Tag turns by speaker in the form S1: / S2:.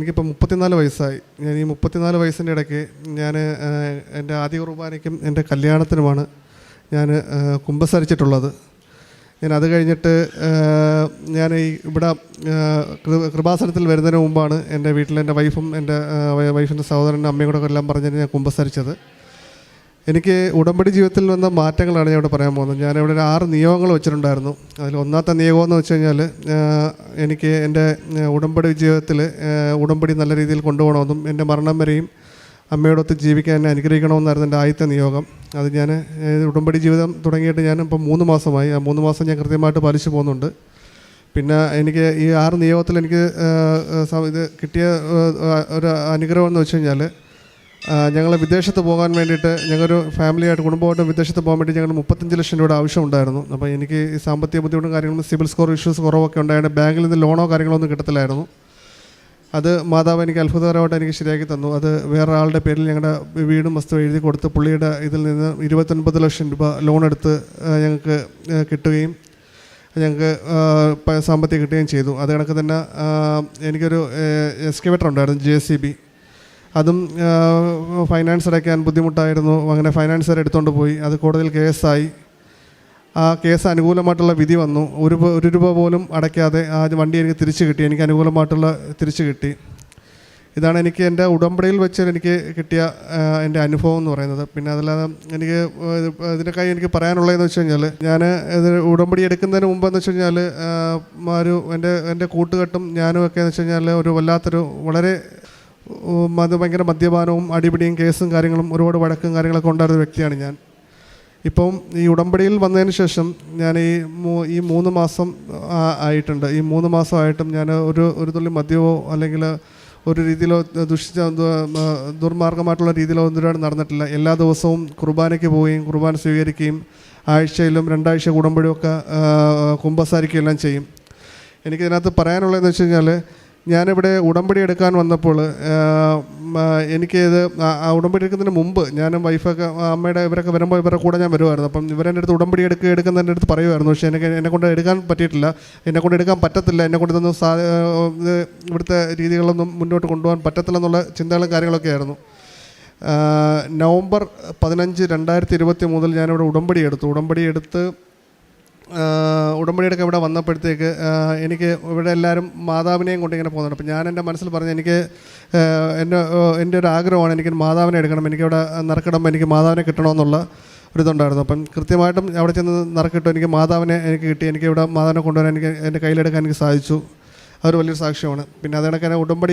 S1: എനിക്കിപ്പോൾ മുപ്പത്തിനാല് വയസ്സായി. ഞാൻ ഈ മുപ്പത്തിനാല് വയസ്സിന്റെ ഇടയ്ക്ക് ഞാൻ എന്റെ ആദ്യ കുർബാനയ്ക്കും എന്റെ കല്യാണത്തിനുമാണ് ഞാൻ കുമ്പസരിച്ചിട്ടുള്ളത്. ഞാൻ അത് കഴിഞ്ഞിട്ട് ഞാൻ ഈ ഇവിടെ കൃപാസനത്തിൽ വരുന്നതിന് മുമ്പാണ് എന്റെ വീട്ടിൽ എന്റെ വൈഫും എന്റെ വൈഫിന്റെ സഹോദരന്റെ അമ്മയും കൂടെ എല്ലാം പറഞ്ഞിട്ട് ഞാൻ കുമ്പസരിച്ചത്. എനിക്ക് ഉടമ്പടി ജീവിതത്തിൽ വന്ന മാറ്റങ്ങളാണ് ഞാൻ ഇവിടെ പറയാൻ പോകുന്നത്. ഞാൻ ഇവിടെ ഒരു ആറ് നിയോഗങ്ങൾ വെച്ചിട്ടുണ്ടായിരുന്നു. അതിൽ ഒന്നാമത്തെ നിയോഗം എന്ന് വെച്ച് കഴിഞ്ഞാൽ എനിക്ക് എന്റെ ഉടമ്പടി ജീവിതത്തിൽ ഉടമ്പടി നല്ല രീതിയിൽ കൊണ്ടുപോകണമെന്നും എന്റെ മരണം വരെയും അമ്മയോടൊത്ത് ജീവിക്കാൻ എന്നെ അനുഗ്രഹിക്കണമെന്നായിരുന്നു എന്റെ ആദ്യത്തെ നിയോഗം. അത് ഞാൻ ഉടമ്പടി ജീവിതം തുടങ്ങിയിട്ട് ഞാൻ ഇപ്പോൾ മൂന്ന് മാസമായി. ആ മൂന്ന് മാസം ഞാൻ കൃത്യമായിട്ട് പാലിച്ചു പോകുന്നുണ്ട്. പിന്നെ എനിക്ക് ഈ ആറ് നിയോഗത്തിൽ എനിക്ക് ഇത് കിട്ടിയ ഒരു അനുഗ്രഹം എന്ന് വെച്ച് കഴിഞ്ഞാൽ ഞങ്ങൾ വിദേശത്ത് പോകാൻ വേണ്ടിയിട്ട് ഞങ്ങളൊരു ഫാമിലിയായിട്ട് കുടുംബമായിട്ട് വിദേശത്ത് പോകാൻ വേണ്ടി ഞങ്ങൾ മുപ്പത്തഞ്ച് ലക്ഷം രൂപയുടെ ആവശ്യമുണ്ടായിരുന്നു അപ്പോൾ എനിക്ക് ഈ സാമ്പത്തിക ബുദ്ധിമുട്ടും കാര്യങ്ങളും സിവിൽ സ്കോർ ഇഷ്യൂസ് കുറവൊക്കെ ഉണ്ടായത് ബാങ്കിൽ നിന്ന് ലോണോ കാര്യങ്ങളോ ഒന്നും കിട്ടത്തില്ലായിരുന്നു. അത് മാതാവ് എനിക്ക് അത്ഭുതകരമായിട്ട് എനിക്ക് ശരിയാക്കി തന്നു. അത് വേറൊരാളുടെ പേരിൽ ഞങ്ങളുടെ വീടും വസ്തു എഴുതി കൊടുത്ത് പുള്ളിയുടെ ഇതിൽ നിന്ന് ഇരുപത്തൊൻപത് ലക്ഷം രൂപ ലോൺ എടുത്ത് ഞങ്ങൾക്ക് കിട്ടുകയും ഞങ്ങൾക്ക് സാമ്പത്തികം കിട്ടുകയും ചെയ്തു. അത് കണക്ക് തന്നെ എനിക്കൊരു എക്സ്കവേറ്റർ ഉണ്ടായിരുന്നു ജെ സി ബി. അതും ഫൈനാൻസ് അടയ്ക്കാൻ ബുദ്ധിമുട്ടായിരുന്നു. അങ്ങനെ ഫൈനാൻസർ എടുത്തുകൊണ്ട് പോയി. അത് കോടതിയിൽ കേസായി. ആ കേസ് അനുകൂലമായിട്ടുള്ള വിധി വന്നു. ഒരു ഒരു രൂപ പോലും അടയ്ക്കാതെ ആ വണ്ടി എനിക്ക് തിരിച്ചു കിട്ടി. എനിക്ക് അനുകൂലമായിട്ടുള്ള തിരിച്ചു കിട്ടി. ഇതാണ് എനിക്ക് എന്റെ ഉടമ്പടിയിൽ വെച്ച് എനിക്ക് കിട്ടിയ എന്റെ അനുഭവം എന്ന് പറയുന്നത്. പിന്നെ അതല്ലാതെ എനിക്ക് ഇത് ഇതിനൊക്കെ എനിക്ക് പറയാനുള്ളതെന്ന് വെച്ച് കഴിഞ്ഞാൽ ഞാൻ ഇത് ഉടമ്പടി എടുക്കുന്നതിന് മുമ്പ് എന്ന് വെച്ച് കഴിഞ്ഞാൽ ഒരു എന്റെ എന്റെ കൂട്ടുകെട്ടും ഞാനും ഒക്കെ എന്ന് വെച്ച് കഴിഞ്ഞാൽ ഒരു വല്ലാത്തൊരു വളരെ അത് ഭയങ്കര മദ്യപാനവും അടിപിടിയും കേസും കാര്യങ്ങളും ഒരുപാട് വഴക്കും കാര്യങ്ങളൊക്കെ ഉണ്ടായിരുന്ന വ്യക്തിയാണ് ഞാൻ. ഇപ്പം ഈ ഉടമ്പടിയിൽ വന്നതിന് ശേഷം ഞാൻ ഈ മൂ- ഈ മൂന്ന് മാസം ആയിട്ടുണ്ട്. ഈ മൂന്ന് മാസമായിട്ടും ഞാൻ ഒരു ഒരു തുള്ളി മദ്യമോ അല്ലെങ്കിൽ ഒരു രീതിയിലോ ദുഷിച്ച ദുർമാർഗമായിട്ടുള്ള രീതിയിലോ ഒന്നും നടന്നിട്ടില്ല. എല്ലാ ദിവസവും കുർബാനയ്ക്ക് പോവുകയും കുർബാന സ്വീകരിക്കുകയും ആഴ്ചയിലും രണ്ടാഴ്ച കൂടുമ്പോഴും ഒക്കെ കുമ്പസാരിക്കുകയെല്ലാം ചെയ്യും. എനിക്കിതിനകത്ത് പറയാനുള്ളതെന്ന് വെച്ച് കഴിഞ്ഞാൽ ഞാനിവിടെ ഉടമ്പടി എടുക്കാൻ വന്നപ്പോൾ എനിക്ക് ആ ഉടമ്പടി എടുക്കുന്നതിന് മുമ്പ് ഞാനും വൈഫൊക്കെ അമ്മയുടെ ഇവരൊക്കെ വരുമ്പോൾ ഇവരുടെ കൂടെ ഞാൻ വരുമായിരുന്നു അപ്പം ഇവരെന്റെ അടുത്ത് ഉടമ്പടി എടുക്കുക എടുക്കുന്നതിന്റെ അടുത്ത് പറയുമായിരുന്നു പക്ഷേ എനിക്ക് എന്നെ കൊണ്ട് എടുക്കാൻ പറ്റിയിട്ടില്ല. എന്നെ കൊണ്ട് എടുക്കാൻ പറ്റത്തില്ല. എന്നെ കൊണ്ട് ഇതൊന്നും സാ ഇവിടുത്തെ രീതികളൊന്നും മുന്നോട്ട് കൊണ്ടുപോകാൻ പറ്റത്തില്ല എന്നുള്ള ചിന്തകളും കാര്യങ്ങളൊക്കെ ആയിരുന്നു. നവംബർ പതിനഞ്ച് രണ്ടായിരത്തി ഇരുപത്തി മൂന്നിൽ ഞാനിവിടെ ഉടമ്പടി എടുത്തു. ഉടമ്പടി എടുത്ത് ആഹ് ഉടമ്പടിയൊക്കെ ഇവിടെ വന്നപ്പോഴത്തേക്ക് എനിക്ക് ഇവിടെ എല്ലാവരും മാതാവിനെയും കൊണ്ട് ഇങ്ങനെ പോകുന്നുണ്ട്. അപ്പോൾ ഞാൻ എന്റെ മനസ്സിൽ പറഞ്ഞു എനിക്ക് എന്റെ എന്റെ ഒരു ആഗ്രഹമാണ് എനിക്ക് മാതാവിനെ എടുക്കണം എനിക്കിവിടെ നറുക്കിടുമ്പോൾ എനിക്ക് മാതാവിനെ കിട്ടണമെന്നുള്ള ഒരു ഇതുണ്ടായിരുന്നു. അപ്പം കൃത്യമായിട്ടും അവിടെ ചെന്ന് നറുക്കിട്ടു എനിക്ക് മാതാവിനെ എനിക്ക് കിട്ടി എനിക്ക് ഇവിടെ മാതാവിനെ കൊണ്ടുവരാൻ എനിക്ക് എന്റെ കയ്യിലെടുക്കാൻ എനിക്ക് സാധിച്ചു. അതൊരു വലിയൊരു സാക്ഷ്യമാണ്. പിന്നെ അതിനൊക്കെ ഉടമ്പടി